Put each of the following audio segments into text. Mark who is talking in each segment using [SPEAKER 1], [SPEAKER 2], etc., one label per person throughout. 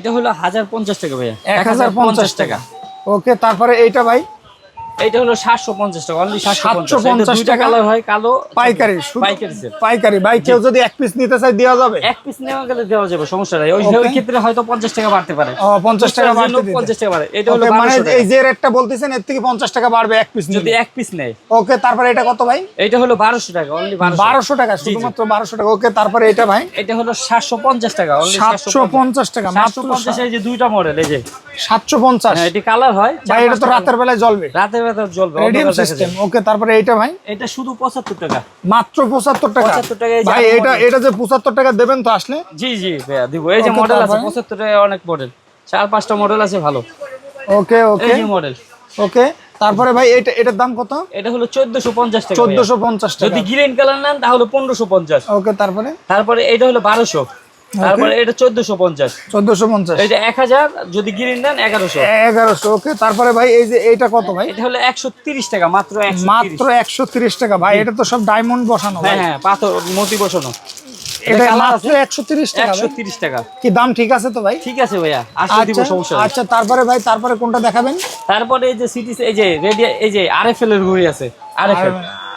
[SPEAKER 1] এটা হলো হাজার পঞ্চাশ টাকা ভাইয়া।
[SPEAKER 2] এক হাজার পঞ্চাশ টাকা। ওকে তারপরে এইটা ভাই?
[SPEAKER 1] এটা হলো সাতশো পঞ্চাশ টাকা অনলি
[SPEAKER 2] 750
[SPEAKER 1] দুইটা কালার হয় কালো
[SPEAKER 2] পাইকারি
[SPEAKER 1] পাইকারি।
[SPEAKER 2] পাইকারি ভাই কেউ যদি এক পিস নিতে চাই দেওয়া যাবে?
[SPEAKER 1] এক পিস নেওয়া গেলে দেওয়া যাবে সমস্যা নাই। ওই ক্ষেত্রে হয়তো পঞ্চাশ টাকা বাড়তে পারে।
[SPEAKER 2] ও টাকা বাড়তে
[SPEAKER 1] টাকা বাড়ে। এটা হলো
[SPEAKER 2] মানে এই যে রেটটা বলতেছেন এর থেকে পঞ্চাশ টাকা বাড়বে এক পিস
[SPEAKER 1] যদি এক পিস নেয়।
[SPEAKER 2] ওকে তারপরে এটা কত ভাই?
[SPEAKER 1] এটা হলো বারোশো টাকা অনলি
[SPEAKER 2] টাকা। শুধুমাত্র বারোশো টাকা। ওকে তারপরে এটা ভাই?
[SPEAKER 1] এটা হলো সাতশো পঞ্চাশ টাকা only
[SPEAKER 2] সাতশো পঞ্চাশ টাকা
[SPEAKER 1] সাতশো
[SPEAKER 2] মাত্র
[SPEAKER 1] পঞ্চাশ এই যে দুইটা মডেল এই যে।
[SPEAKER 2] সাতশো পঞ্চাশ।
[SPEAKER 1] হ্যাঁ, এটি কালার হয়
[SPEAKER 2] ভাই এটা তো রাতের বেলায় জ্বলবে।
[SPEAKER 1] রাতের বেলা জ্বলবে
[SPEAKER 2] রেডিয়াম সিস্টেম ওকে তারপরে এইটা ভাই?
[SPEAKER 1] এটা শুধু পঁচাত্তর টাকা।
[SPEAKER 2] মাত্র পঁচাত্তর টাকা।
[SPEAKER 1] 75 টাকা
[SPEAKER 2] ভাই এটা এটা যে পঁচাত্তর টাকা দেবেন তো আসলে?
[SPEAKER 1] জি জি ভাইয়া দিব। এই যে মডেল আছে
[SPEAKER 2] তারপরে?
[SPEAKER 1] পঁচাত্তর টাকা অনেক মডেল চার পাঁচটা মডেল আছে ভালো।
[SPEAKER 2] ওকে ওকে
[SPEAKER 1] এই মডেল
[SPEAKER 2] ওকে তারপরে ভাই এটা এটার দাম কত?
[SPEAKER 1] এটা হলো চোদ্দশো পঞ্চাশ টাকা
[SPEAKER 2] চোদ্দশো পঞ্চাশ
[SPEAKER 1] ভাইয়া।
[SPEAKER 2] টাকা।
[SPEAKER 1] যদি গ্রিন কালার নেন তাহলে পনেরোশো পঞ্চাশ।
[SPEAKER 2] ওকে তারপরে?
[SPEAKER 1] তারপরে এটা হলো বারোশো। তারপরে এটা এটা যদি গ্রিন নেন
[SPEAKER 2] ওকে তারপরে ভাই এই যে এইটা কত ভাই?
[SPEAKER 1] এটা হলো একশো তিরিশ টাকা মাত্র
[SPEAKER 2] মাত্র একশো তিরিশ টাকা ভাই এটা তো সব ডায়মন্ড বসানো ভাই।
[SPEAKER 1] হ্যাঁ হ্যাঁ পাথর মতি বসানো।
[SPEAKER 2] এটা মাত্র টাকা
[SPEAKER 1] টাকা।
[SPEAKER 2] কি দাম ঠিক আছে তো ভাই?
[SPEAKER 1] ঠিক আছে ভাইয়া আসলে দিব
[SPEAKER 2] আচ্ছা
[SPEAKER 1] সমস্যা
[SPEAKER 2] আচ্ছা তারপরে ভাই তারপরে কোনটা দেখাবেন?
[SPEAKER 1] তারপরে এই যে সিটি এই যে রেডি এই যে আরএফএল এর ঘড়ি আছে আরএফএল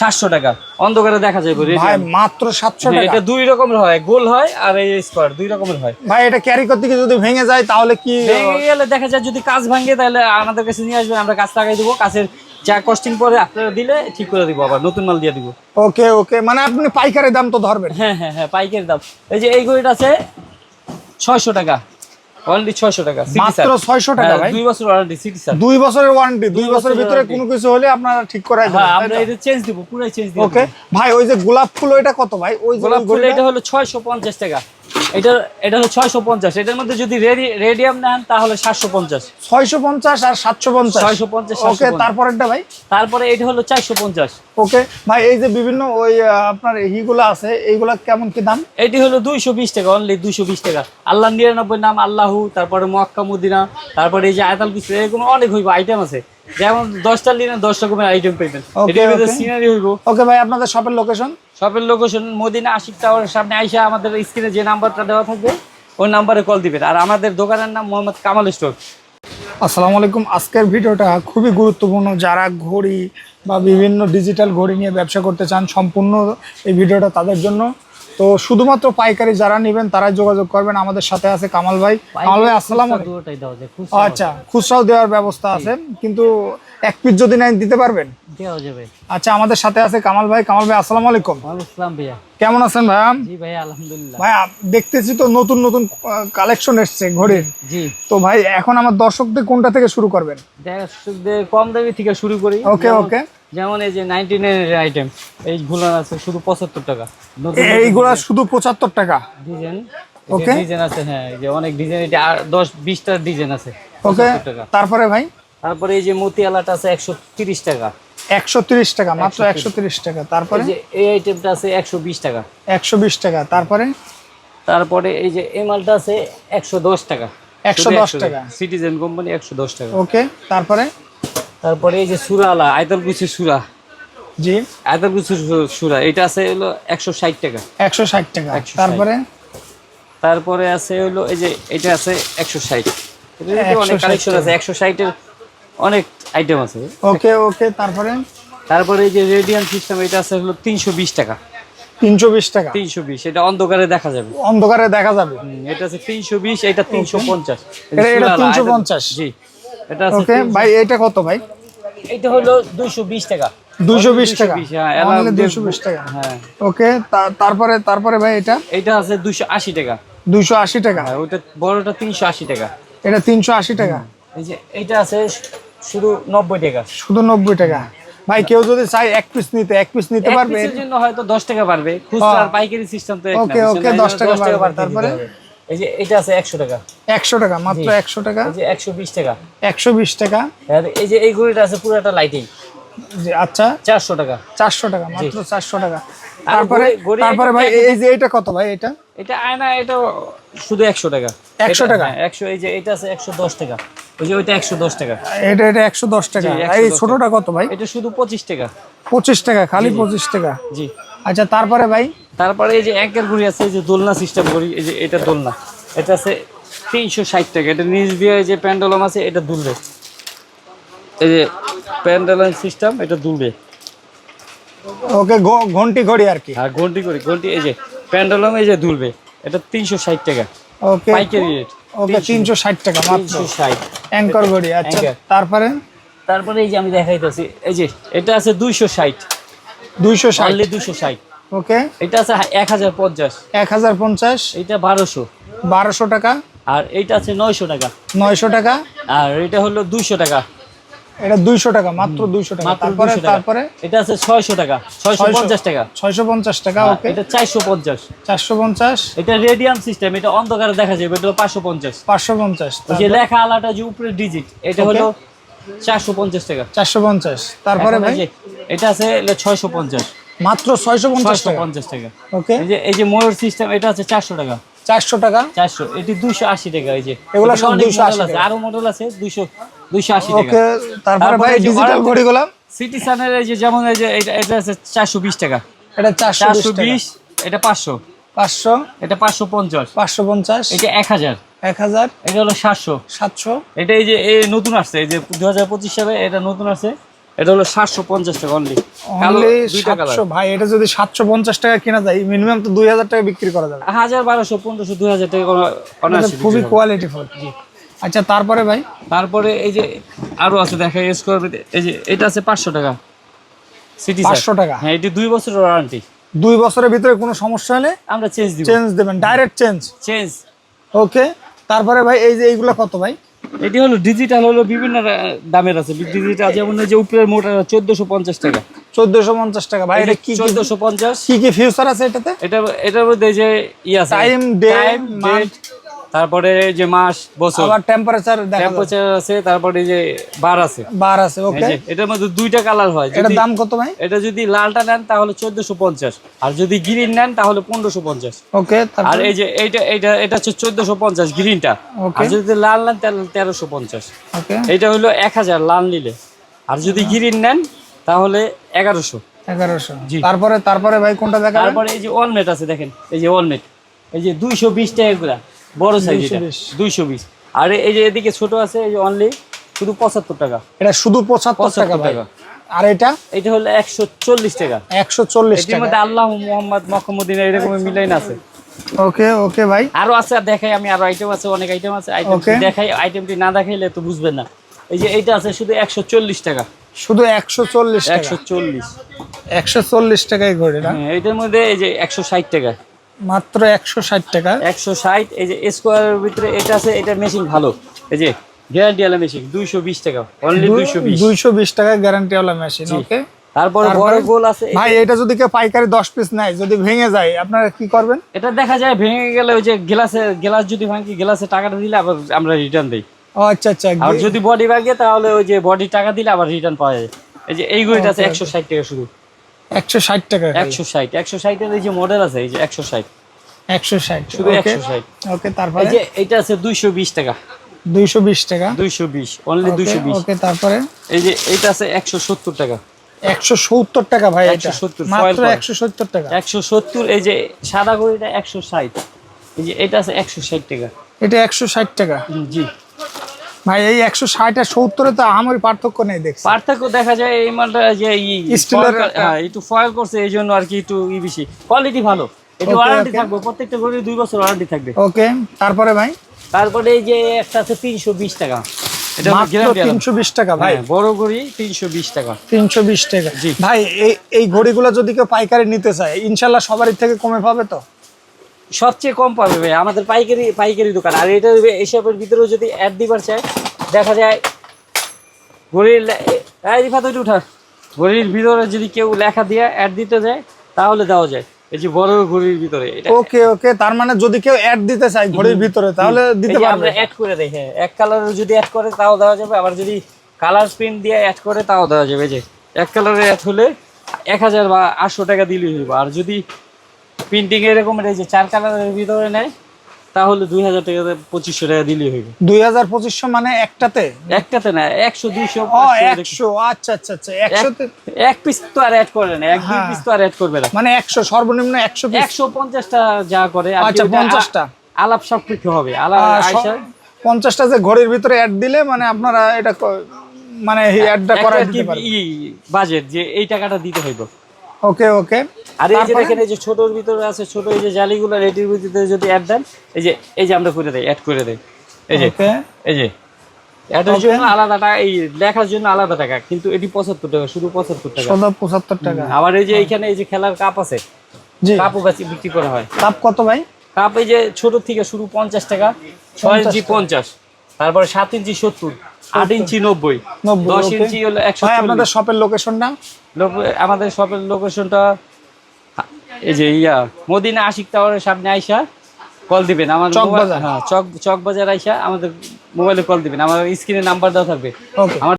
[SPEAKER 1] সাতশো টাকা। অন্ধকারে দেখা যাবে
[SPEAKER 2] ভাই মাত্র সাতশো
[SPEAKER 1] হ্যাঁ,
[SPEAKER 2] টাকা।
[SPEAKER 1] এটা দুই রকমের হয় গোল হয় আর এই স্কোয়ার দুই রকমের হয়।
[SPEAKER 2] ভাই এটা ক্যারি করতে গিয়ে যদি ভেঙে যায় তাহলে কি
[SPEAKER 1] ভেঙে গেলে দেখা যায় যদি কাজ ভাঙে তাহলে আমাদের কাছে নিয়ে আসবেন আমরা কাজ লাগাই দিব কাছের যা কস্টিং পরে আপনারা দিলে ঠিক করে দিব আবার নতুন মাল দিয়ে দিব।
[SPEAKER 2] ওকে ওকে মানে আপনি পাইকারি দাম তো ধরবেন।
[SPEAKER 1] হ্যাঁ হ্যাঁ হ্যাঁ পাইকারি দাম। এই যে এই ঘড়িটা আছে ছয়শো টাকা। অনলি ছয়শো টাকা City
[SPEAKER 2] মাত্র 600 টাকা
[SPEAKER 1] হ্যাঁ,
[SPEAKER 2] ভাই?
[SPEAKER 1] দুই বছর ওয়ারেন্টি সিটি স্যার
[SPEAKER 2] দুই বছরের ওয়ারেন্টি দুই বছরের ভিতরে কোনো কিছু হলে আপনারা ঠিক করাই
[SPEAKER 1] হ্যাঁ আমরা
[SPEAKER 2] দেবেন
[SPEAKER 1] এটা চেঞ্জ দেব পুরাই চেঞ্জ দেব।
[SPEAKER 2] ওকে ভাই ওই যে গোলাপ ফুল ওইটা কত ভাই? ওই
[SPEAKER 1] গোলাপ ফুল এটা হলো ছয়শো পঞ্চাশ টাকা। এটা এটা হলো ছয়শো পঞ্চাশ। এটার মধ্যে যদি রেডিয়াম নেন তাহলে সাতশো পঞ্চাশ।
[SPEAKER 2] ছয়শো পঞ্চাশ আর সাতশো পঞ্চাশ।
[SPEAKER 1] 650,
[SPEAKER 2] ওকে
[SPEAKER 1] 750
[SPEAKER 2] তারপরেরটা ভাই?
[SPEAKER 1] তারপরে এটা হলো চারশো পঞ্চাশ।
[SPEAKER 2] ওকে ভাই এই যে বিভিন্ন ওই আপনার ইগুলো আছে এইগুলা কেমন কি দাম?
[SPEAKER 1] এটি হলো দুইশো বিশ টাকা অনলি দুইশো বিশ টাকা। আল্লাহ নিরানব্বই নাম আল্লাহু তারপরে মক্কা মদিনা তারপরে এই যে আয়তাল কিছু এরকম অনেক হইব আইটেম আছে। যেমন দশটা নিলে দশ রকমের আইটেম পেবেন সিনারি হইব।
[SPEAKER 2] ওকে ভাই আপনাদের শপের লোকেশন
[SPEAKER 1] শপের লোকেশন মদিনা আশিক টাওয়ারের সামনে আইসা আমাদের স্ক্রিনে যে নাম্বারটা দেওয়া থাকবে ওই নাম্বারে কল দিবেন। আর আমাদের দোকানের নাম মোহাম্মদ কামাল স্টোর
[SPEAKER 2] আসসালামু আলাইকুম। আজকের ভিডিওটা খুবই গুরুত্বপূর্ণ। যারা ঘড়ি বা বিভিন্ন ডিজিটাল ঘড়ি নিয়ে ব্যবসা করতে চান সম্পূর্ণ এই ভিডিওটা তাদের জন্য। তো শুধুমাত্র পাইকারি যারা নেবেন তারাই যোগাযোগ করবেন। আমাদের সাথে আছে কামাল ভাই। কামাল ভাই আসসালাম আচ্ছা খুচরাও দেওয়ার ব্যবস্থা আছে। কিন্তু এক পিস যদি নেন দিতে পারবেন?
[SPEAKER 1] দেওয়া যাবে।
[SPEAKER 2] আচ্ছা আমাদের সাথে আছে কামাল ভাই। কামাল ভাই আসসালামু আলাইকুম।
[SPEAKER 1] আসসালাম ভাইয়া।
[SPEAKER 2] কেমন আছেন ভাইয়া?
[SPEAKER 1] জি ভাইয়া আলহামদুলিল্লাহ।
[SPEAKER 2] ভাই দেখতেছি তো নতুন নতুন কালেকশন এসছে ঘড়ির।
[SPEAKER 1] জি।
[SPEAKER 2] তো ভাই এখন আমার দর্শকদের কোনটা থেকে শুরু করবেন?
[SPEAKER 1] দর্শকদের কম দামি থেকে শুরু করি।
[SPEAKER 2] ওকে ওকে।
[SPEAKER 1] যেমন এই যে নাইনটি নাইনের আইটেম এই গুলো আছে শুধু পঁচাত্তর টাকা। নতুন
[SPEAKER 2] এইগুলা শুধু পঁচাত্তর টাকা?
[SPEAKER 1] ডিজাইন
[SPEAKER 2] ওকে।
[SPEAKER 1] ডিজাইন আছে হ্যাঁ যে অনেক ডিজাইন এটা দশ বিশটা ডিজাইন আছে
[SPEAKER 2] ওকে।
[SPEAKER 1] টাকা।
[SPEAKER 2] তারপরে ভাই?
[SPEAKER 1] তারপরে এই যে মতিয়ালাটা আছে একশো তিরিশ টাকা।
[SPEAKER 2] একশো তিরিশ টাকা মাত্র একশো তিরিশ। টাকা। তারপরে?
[SPEAKER 1] এই আইটেমটা আছে একশো বিশ টাকা।
[SPEAKER 2] একশো বিশ টাকা। তারপরে?
[SPEAKER 1] তারপরে এই যে এই মালটা আছে একশো দশ টাকা।
[SPEAKER 2] 110 টাকা।
[SPEAKER 1] সিটিজেন কোম্পানি একশো দশ টাকা।
[SPEAKER 2] ওকে তারপরে?
[SPEAKER 1] তারপরে এই যে সুরালা আয়তাল কুচি সুরা।
[SPEAKER 2] জি।
[SPEAKER 1] আয়তাল কুচি সুরা এটা আছে হলো একশো ষাট টাকা।
[SPEAKER 2] একশো ষাট টাকা। তারপরে?
[SPEAKER 1] তারপরে আছে হলো এই যে এটা আছে একশো ষাট। অনেক কালেকশন আছে একশো ষাটের অনেক আইটেম আছে।
[SPEAKER 2] ওকে ওকে তারপরে?
[SPEAKER 1] তারপরে এই যে রেডিয়ান সিস্টেম এটা আছে হলো তিনশো বিশ টাকা।
[SPEAKER 2] তিনশো বিশ টাকা।
[SPEAKER 1] তিনশো বিশ এটা অন্ধকারে দেখা যাবে।
[SPEAKER 2] অন্ধকারে দেখা যাবে।
[SPEAKER 1] এটা আছে তিনশো বিশ এটা তিনশো পঞ্চাশ।
[SPEAKER 2] এটা- এটা 350
[SPEAKER 1] জি এটা আছে
[SPEAKER 2] ওকে ভাই এটা কত ভাই?
[SPEAKER 1] এটা হলো দুইশো বিশ টাকা।
[SPEAKER 2] দুইশো বিশ টাকা।
[SPEAKER 1] 220, হ্যাঁ, এলাম
[SPEAKER 2] 220 টাকা।
[SPEAKER 1] হ্যাঁ।
[SPEAKER 2] ওকে তারপরে তারপরে ভাই এটা?
[SPEAKER 1] এটা আছে দুইশো আশি টাকা।
[SPEAKER 2] দুইশো আশি টাকা।
[SPEAKER 1] হ্যাঁ ওটা বড়টা তিনশো আশি টাকা।
[SPEAKER 2] এটা তিনশো আশি টাকা।
[SPEAKER 1] এই যে এটা আছে শুধু নব্বই টাকা।
[SPEAKER 2] শুধু নব্বই টাকা। ভাই কেউ যদি চাই এক পিস নিতে এক পিস নিতে পারবে।
[SPEAKER 1] পিসের জন্য হয়তো দশ টাকা পারবে খুচরা আর পাইকারি সিস্টেম তো
[SPEAKER 2] ওকে, ওকে, 10 টাকা পারবে, তারপরে?
[SPEAKER 1] এই যে এটা আছে একশো টাকা।
[SPEAKER 2] একশো টাকা মাত্র একশো টাকা?
[SPEAKER 1] এই যে একশো বিশ টাকা।
[SPEAKER 2] একশো বিশ টাকা?
[SPEAKER 1] আর এই যে এই ঘড়িটা আছে পুরোটা লাইটিং
[SPEAKER 2] জি, আচ্ছা।
[SPEAKER 1] চারশো টাকা।
[SPEAKER 2] চারশো টাকা মাত্র চারশো টাকা। তারপরে তারপরে ভাই এই যে এটা কত ভাই এটা?
[SPEAKER 1] এটা আয়না এটা শুধু একশো টাকা।
[SPEAKER 2] 100 টাকা?
[SPEAKER 1] হ্যাঁ, একশো এই যে এটা আছে একশো দশ টাকা। ওই যে ওইটা একশো দশ টাকা।
[SPEAKER 2] এটা এটা একশো দশ টাকা।
[SPEAKER 1] জি,
[SPEAKER 2] আর
[SPEAKER 1] 110
[SPEAKER 2] এই ছোটটা কত ভাই?
[SPEAKER 1] এটা শুধু পঁচিশ টাকা।
[SPEAKER 2] পঁচিশ টাকা খালি পঁচিশ টাকা।
[SPEAKER 1] জি।
[SPEAKER 2] আচ্ছা তারপরে ভাই?
[SPEAKER 1] তারপরে এই যে ঘড়ি আছে এই যে দোলনা সিস্টেম ঘড়ি এই যে এটা দোলনা। এটা আছে টাকা। এটা নিচ দিয়ে যে প্যান্ডেলম আছে এটা দুলবে। এই যে প্যান্ডেলম সিস্টেম এটা দুলবে।
[SPEAKER 2] ওকে ঘন্টি ঘড়ি আর কি।
[SPEAKER 1] আর ঘন্টি করি ঘন্টি এই যে প্যান্ডেলম এই যে দুলবে। এটা তিনশো ষাট টাকা।
[SPEAKER 2] ওকে
[SPEAKER 1] পাইকারি রেট
[SPEAKER 2] ওকে টাকা মাত্র। অ্যাঙ্কর ঘড়ি আচ্ছা। তারপরে?
[SPEAKER 1] তারপরে এই যে আমি দেখাইতেছি এই যে এটা আছে দুইশো ষাট।
[SPEAKER 2] দুইশো ষাট।
[SPEAKER 1] দুইশো ষাট।
[SPEAKER 2] ওকে।
[SPEAKER 1] এটা আছে এক হাজার পঞ্চাশ।
[SPEAKER 2] এক হাজার পঞ্চাশ।
[SPEAKER 1] এটা বারোশো।
[SPEAKER 2] বারোশো টাকা।
[SPEAKER 1] আর এইটা আছে নয়শো টাকা।
[SPEAKER 2] নয়শো টাকা।
[SPEAKER 1] আর এটা হলো দুইশো টাকা।
[SPEAKER 2] এটা দুইশো টাকা মাত্র দুইশো টাকা। তারপরে তারপরে?
[SPEAKER 1] এটা আছে ছয়শো টাকা ছয়শো পঞ্চাশ টাকা।
[SPEAKER 2] ছয়শো পঞ্চাশ টাকা ওকে।
[SPEAKER 1] এটা চারশো পঞ্চাশ।
[SPEAKER 2] চারশো পঞ্চাশ।
[SPEAKER 1] এটা রেডিয়াম সিস্টেম এটা অন্ধকারে দেখা যাবে এটা পাঁচশো পঞ্চাশ।
[SPEAKER 2] পাঁচশো পঞ্চাশ
[SPEAKER 1] ওই যে লেখা আলাটা যে উপরে ডিজিট এটা হলো চারশো পঞ্চাশ টাকা।
[SPEAKER 2] চারশো পঞ্চাশ তারপরে ভাই?
[SPEAKER 1] এটা আছে ছয়শো পঞ্চাশ।
[SPEAKER 2] মাত্র ছয়শো পঞ্চাশ
[SPEAKER 1] ছয়শো
[SPEAKER 2] টাকা
[SPEAKER 1] পঞ্চাশ টাকা।
[SPEAKER 2] ওকে।
[SPEAKER 1] এই যে এই যে ময়ূর সিস্টেম এটা আছে চারশো টাকা।
[SPEAKER 2] চারশো টাকা।
[SPEAKER 1] চারশো। এটি দুইশো আশি টাকা এই যে।
[SPEAKER 2] এগুলো সব
[SPEAKER 1] অনেক
[SPEAKER 2] 280
[SPEAKER 1] আছে
[SPEAKER 2] টাকা।
[SPEAKER 1] আরও মডেল আছে দুইশো দুইশো আশি টাকা।
[SPEAKER 2] ওকে তারপরে ভাই ডিজিটাল ঘড়িগুলো?
[SPEAKER 1] সিটি সানের এই যে যেমন এই যে এটা এটা আছে চারশো বিশ টাকা।
[SPEAKER 2] এটা চারশো
[SPEAKER 1] চারশো
[SPEAKER 2] বিশ
[SPEAKER 1] বিশ এটা পাঁচশো।
[SPEAKER 2] পাঁচশো?
[SPEAKER 1] এটা পাঁচশো পঞ্চাশ।
[SPEAKER 2] পাঁচশো পঞ্চাশ?
[SPEAKER 1] এটা এক হাজার।
[SPEAKER 2] এক হাজার?
[SPEAKER 1] এটা হলো সাতশো।
[SPEAKER 2] সাতশো?
[SPEAKER 1] এটা এই যে এই নতুন আসছে এই যে দু হাজার পঁচিশ সালে এটা নতুন আসছে। এটা হলো সাতশো পঞ্চাশ টাকা অনলি
[SPEAKER 2] অনলি ভাই এটা যদি সাতশো পঞ্চাশ টাকা কেনা যায় মিনিমাম তো দুই হাজার টাকা বিক্রি করা যাবে।
[SPEAKER 1] হাজার বারোশো পনেরোশো দুই হাজার টাকা অনায়াসে
[SPEAKER 2] খুবই কোয়ালিটি ফুল আচ্ছা তারপরে ভাই?
[SPEAKER 1] তারপরে এই যে আরও আছে দেখা স্কোয়ার এই যে এটা আছে পাঁচশো টাকা। সিটি
[SPEAKER 2] 500 টাকা?
[SPEAKER 1] হ্যাঁ এটি দুই বছরের ওয়ারেন্টি
[SPEAKER 2] দুই বছরের ভিতরে কোনো সমস্যা হলে
[SPEAKER 1] আমরা চেঞ্জ দিব।
[SPEAKER 2] চেঞ্জ দেবেন ডাইরেক্ট চেঞ্জ
[SPEAKER 1] চেঞ্জ
[SPEAKER 2] ওকে তারপরে ভাই এই যে এইগুলো কত ভাই?
[SPEAKER 1] এটি হলো ডিজিটাল হলো বিভিন্ন দামের আছে। ডিজিটাল যেমন এই যে উপরের মোটা চোদ্দশো পঞ্চাশ টাকা।
[SPEAKER 2] চোদ্দশো পঞ্চাশ টাকা। ভাই এটা কি
[SPEAKER 1] চোদ্দশো পঞ্চাশ।
[SPEAKER 2] কি কি ফিউচার আছে এটাতে?
[SPEAKER 1] এটা এটার মধ্যে যে ই আছে। Time
[SPEAKER 2] month।
[SPEAKER 1] date, তারপরে যে মাস বছর।
[SPEAKER 2] আবার টেম্পারেচার দেখা
[SPEAKER 1] টেম্পারেচার আছে তারপরে যে বার আছে।
[SPEAKER 2] বার আছে ওকে
[SPEAKER 1] এটার মধ্যে দুইটা কালার হয়।
[SPEAKER 2] এটার দাম কত ভাই?
[SPEAKER 1] এটা যদি লালটা নেন তাহলে চোদ্দশো পঞ্চাশ। আর যদি গ্রিন নেন তাহলে পনেরোশো পঞ্চাশ।
[SPEAKER 2] ওকে
[SPEAKER 1] আর এই যে এইটা এইটা এটা হচ্ছে চোদ্দশো পঞ্চাশ গ্রিনটা
[SPEAKER 2] Okay.
[SPEAKER 1] আর যদি লাল নেন তাহলে তেরোশো পঞ্চাশ।
[SPEAKER 2] ওকে
[SPEAKER 1] এইটা হলো এক হাজার লাল নিলে। আর যদি গ্রিন নেন তাহলে এগারোশো।
[SPEAKER 2] এগারোশো।
[SPEAKER 1] জি।
[SPEAKER 2] তারপরে তারপরে ভাই কোনটা দেখাবেন?
[SPEAKER 1] তারপরে এই যে ওয়ালমেট আছে দেখেন। এই যে ওয়ালমেট এই যে দুইশো বিশ টাকা করে। বড় সাইজ এটা।
[SPEAKER 2] 220
[SPEAKER 1] আর এই যে এদিকে ছোট আছে এই যে অনলি শুধু পঁচাত্তর টাকা।
[SPEAKER 2] এটা শুধু পঁচাত্তর টাকা ভাই। আর এটা?
[SPEAKER 1] এটা হলো একশো চল্লিশ টাকা।
[SPEAKER 2] একশো চল্লিশ
[SPEAKER 1] এটির
[SPEAKER 2] টাকা।
[SPEAKER 1] মধ্যে আল্লাহ মোহাম্মদ মকমুদ্দিন এরকম মিলাইন আছে।
[SPEAKER 2] ওকে ওকে ভাই।
[SPEAKER 1] আরও আছে দেখাই আমি আরও আইটেম আছে অনেক আইটেম আছে। আইটেম দেখাই আইটেমটি না দেখাইলে তো বুঝবেন না। এই যে এইটা আছে শুধু একশো চল্লিশ টাকা।
[SPEAKER 2] শুধু একশো চল্লিশ টাকা।
[SPEAKER 1] একশো চল্লিশ।
[SPEAKER 2] একশো চল্লিশ টাকায় ঘড়ি না
[SPEAKER 1] এটার মধ্যে এই যে একশো ষাট টাকা।
[SPEAKER 2] মাত্র একশো ষাট টাকা।
[SPEAKER 1] একশো ষাট এই যে স্কোয়ারের ভিতরে এটা আছে এটা মেশিন ভালো। এই যে গ্যারান্টি আলা মেশিন দুইশো বিশ টাকা অনলি দুইশো বিশ।
[SPEAKER 2] দুইশো বিশ টাকা গ্যারান্টি ওয়ালা মেশিন ওকে
[SPEAKER 1] তারপরে বড় গোল আছে
[SPEAKER 2] ভাই এটা যদি কেউ পাইকারি দশ পিস নেয় যদি ভেঙে যায় আপনারা কি করবেন?
[SPEAKER 1] এটা দেখা যায় ভেঙে গেলে ওই যে গ্লাসে গ্লাস যদি ভাঙি গ্লাসে টাকাটা দিলে আবার আমরা রিটার্ন দিই।
[SPEAKER 2] ও আচ্ছা আচ্ছা
[SPEAKER 1] আর যদি বডি ভাঙে তাহলে ওই যে বডি টাকা দিলে আবার রিটার্ন পাওয়া যায়। এই যে এই ঘড়িটা আছে একশো ষাট টাকা শুধু।
[SPEAKER 2] একশো ষাট টাকা
[SPEAKER 1] একশো ষাট একশো ষাটের এই যে মডেল আছে এই যে একশো ষাট।
[SPEAKER 2] একশো ষাট
[SPEAKER 1] শুধু একশো ষাট।
[SPEAKER 2] ওকে তারপরে?
[SPEAKER 1] যে এটা আছে দুইশো বিশ টাকা।
[SPEAKER 2] দুইশো বিশ টাকা।
[SPEAKER 1] দুইশো বিশ অনলি দুইশো বিশ।
[SPEAKER 2] ওকে তারপরে?
[SPEAKER 1] এই যে এটা আছে একশো সত্তর টাকা।
[SPEAKER 2] একশো সত্তর টাকা ভাই এটা।
[SPEAKER 1] 170
[SPEAKER 2] মাত্র একশো সত্তর টাকা।
[SPEAKER 1] একশো সত্তর এই যে সাদা ঘড়িটা একশো ষাট। এই যে এটা আছে একশো ষাট টাকা।
[SPEAKER 2] এটা একশো ষাট টাকা।
[SPEAKER 1] জি।
[SPEAKER 2] ভাই এই একশো ষাট আর সত্তরে তো আমার পার্থক্য নেই দেখছি।
[SPEAKER 1] পার্থক্য দেখা যায় এই মালটা যে
[SPEAKER 2] একটা-
[SPEAKER 1] হ্যাঁ। একটু ফয়েল করছে এই জন্য আর কি একটু ই বেশি। কোয়ালিটি ভালো। একটু ওয়ারেন্টি থাকবে প্রত্যেকটা ঘড়ি দুই বছর ওয়ারেন্টি থাকবে।
[SPEAKER 2] ওকে তারপরে ভাই?
[SPEAKER 1] তারপরে এই যে একটা আছে তিনশো বিশ টাকা
[SPEAKER 2] ভাই।
[SPEAKER 1] হ্যাঁ, বড় ঘড়ি তিনশো বিশ টাকা।
[SPEAKER 2] তিনশো বিশ টাকা।
[SPEAKER 1] জি।
[SPEAKER 2] ভাই এই এই ঘড়িগুলো যদি কেউ পাইকারি নিতে চায় ইনশাল্লাহ সবারই থেকে কমে পাবে তো?
[SPEAKER 1] সবচেয়ে কম পাবে ভাই। আমাদের পাইকারি পাইকারি দোকান। আর এটা এসবের ভিতরেও যদি অ্যাড দিবার চায় দেখা যায় রিফাত ওইটা উঠা ঘড়ির ভিতরে যদি কেউ লেখা দিয়ে অ্যাড দিতে যায় তাহলে দেওয়া যায়। এই যে বড় ঘড়ির ভিতরে এটা
[SPEAKER 2] ওকে ওকে তার মানে যদি কেউ অ্যাড দিতে চায় ঘড়ির ভিতরে তাহলে দিতে
[SPEAKER 1] এই যে
[SPEAKER 2] পারবে
[SPEAKER 1] আমরা অ্যাড করে দেই হ্যাঁ। এক কালারের যদি অ্যাড করে তাও দেওয়া যাবে। আবার যদি কালার প্রিন্ট দিয়ে অ্যাড করে তাও দেওয়া যাবে। যে এক অ্যাড হলে এক হাজার বা আটশো টাকা দিলেই হইব। আর যদি প্রিন্টিং এরকম এই যে চার কালারের ভিতরে নেয় তাহলে দুই হাজার টাকা পঁচিশশো টাকা দিলেই হইবে
[SPEAKER 2] দুই হাজার পঁচিশশো মানে একটাতে?
[SPEAKER 1] একটাতে না একশো দুইশো
[SPEAKER 2] একশো আচ্ছা আচ্ছা আচ্ছা একশোতে?
[SPEAKER 1] এক পিস তো আর অ্যাড করে না এক দুই
[SPEAKER 2] হ্যাঁ।
[SPEAKER 1] পিস তো আর অ্যাড করবে না।
[SPEAKER 2] মানে একশো সর্বনিম্ন একশো
[SPEAKER 1] একশো পঞ্চাশটা যা করে
[SPEAKER 2] আচ্ছা পঞ্চাশটা।
[SPEAKER 1] আলাপ সাপেক্ষ হবে আলাপ আইসা
[SPEAKER 2] পঞ্চাশটা যে ঘড়ির ভিতরে অ্যাড দিলে মানে আপনারা এটা মানে এই অ্যাডটা করা
[SPEAKER 1] বাজেট যে এই টাকাটা দিতে হইব।
[SPEAKER 2] ওকে ওকে।
[SPEAKER 1] আর এই যে দেখেন এই যে ছোটর ভিতরে আছে ছোট এই যে জালিগুলো এটির ভিতরে যদি অ্যাড দেন এই যে এই যে আমরা করে দেই অ্যাড করে দেই। এই যে এই যে অ্যাডের জন্য আলাদা টাকা এই লেখার জন্য আলাদা টাকা কিন্তু এটি পঁচাত্তর টাকা শুধু পঁচাত্তর টাকা।
[SPEAKER 2] পঁচাত্তর টাকা।
[SPEAKER 1] আবার এই যে এইখানে এই যে খেলার কাপ আছে কাপও বিক্রি করা হয়।
[SPEAKER 2] কাপ কত ভাই?
[SPEAKER 1] কাপ এই যে ছোট থেকে শুরু পঞ্চাশ টাকা ছয় ইঞ্চি পঞ্চাশ তারপরে সাত ইঞ্চি সত্তর আট ইঞ্চি নব্বই দশ ইঞ্চি হলো একশো
[SPEAKER 2] আপনাদের শপের লোকেশনটা
[SPEAKER 1] আমাদের শপের লোকেশনটা এই যে ইয়া মদিনা আশিক টাওয়ারের সামনে আইসা কল দিবেন। আমার
[SPEAKER 2] চক বাজার।
[SPEAKER 1] হ্যাঁ চক চক বাজার আইসা আমাদের মোবাইলে কল দিবেন। আমার স্ক্রিনে নাম্বার দেওয়া থাকবে। আমার